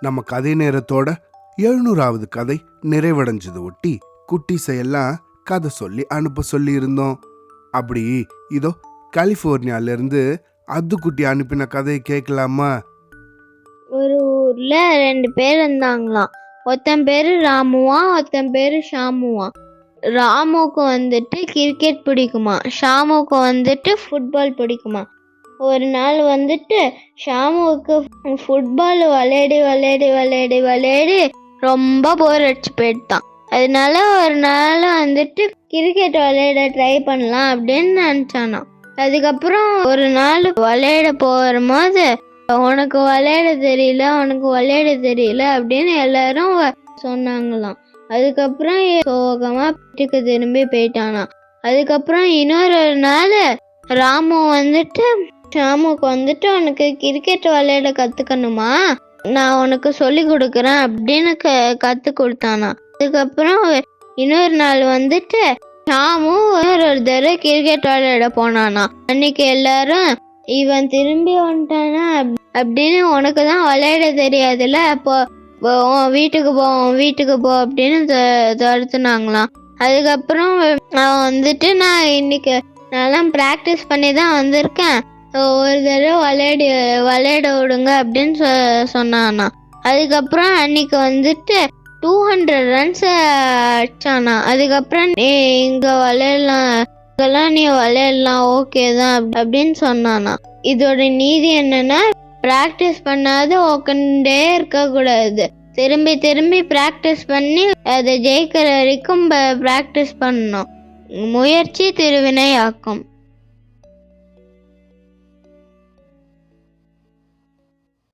நம்ம கதை நேரத்தோட எழுநூறாவது கதை நிறைவடைஞ்சது ஒட்டி குட்டீஸையெல்லாம் கதை சொல்லி அனுப்ப சொல்லி இருந்தோம் அப்படி இதோ கலிஃபோர்னியால இருந்து அத்துக்குட்டி அனுப்பின கதையை கேட்கலாமா? ஒரு ஊர்ல ரெண்டு பேர் இருந்தாங்களாம். ஒருத்தன் பேரு ராமுவா ஒருத்தன் பேரு ஷாமுவா. ராமுக்கு வந்துட்டு கிரிக்கெட் பிடிக்குமா ஷாமுக்கு வந்துட்டு ஃபுட்பால் பிடிக்குமா ஒரு நாள் வந்துட்டு ஷாமுவுக்கு ஃபுட்பால் விளையாடி விளையாடி விளையாடி விளையாடி ரொம்ப போர் அடிச்சு போயிட்டான். அதனால ஒரு நாள் வந்துட்டு கிரிக்கெட் விளையாட ட்ரை பண்ணலாம் அப்படின்னு நினச்சானாம் அதுக்கப்புறம் ஒரு நாள் விளையாட போகும்போது உனக்கு விளையாட தெரியல உனக்கு விளையாட தெரியல அப்படின்னு எல்லாரும் சொன்னாங்களாம். அதுக்கப்புறம் சோகமா வீட்டுக்கு திரும்பி போயிட்டானா. அதுக்கப்புறம் இன்னொரு நாள் ராமு வந்துட்டு ஷாமுக்கு வந்துட்டு உனக்கு கிரிக்கெட் விளையாட கத்துக்கணுமா? நான் உனக்கு சொல்லி கொடுக்குறேன் அப்படின்னு க கத்து கொடுத்தானா. அதுக்கப்புறம் இன்னொரு நாள் வந்துட்டு ஷாமு ஒரு தடவை கிரிக்கெட் விளையாட போனானா. அன்னைக்கு எல்லாரும் இவன் திரும்பி வந்துட்டானா அப்படின்னு உனக்கு தான் விளையாட தெரியாதுல்ல? அப்போ உன் வீட்டுக்கு போ உன் வீட்டுக்கு போ அப்படின்னு துரத்துனாங்களாம். அதுக்கப்புறம் அவன் வந்துட்டு நான் இன்னைக்கு நான்லாம் ப்ராக்டிஸ் பண்ணி தான் வந்திருக்கேன். ஒரு தடவை விளையாடி விளையாட விடுங்க அப்படின்னு சொ சொன்னானா. அதுக்கப்புறம் அன்னைக்கு வந்துட்டு டூ ஹண்ட்ரட் ரன்ஸ் அடிச்சானா. அதுக்கப்புறம் நீ விளையாடலாம் இங்கெல்லாம் நீ விளையாடலாம் ஓகே தான் அப்படின்னு சொன்னானா. இதோட நீதி என்னன்னா ப்ராக்டிஸ் பண்ணாத ஓக்கண்டே இருக்கக்கூடாது. திரும்பி திரும்பி ப்ராக்டிஸ் பண்ணி அதை ஜெயிக்கிற வரைக்கும் ப்ராக்டிஸ் பண்ணணும். முயற்சி திருவினை ஆக்கும்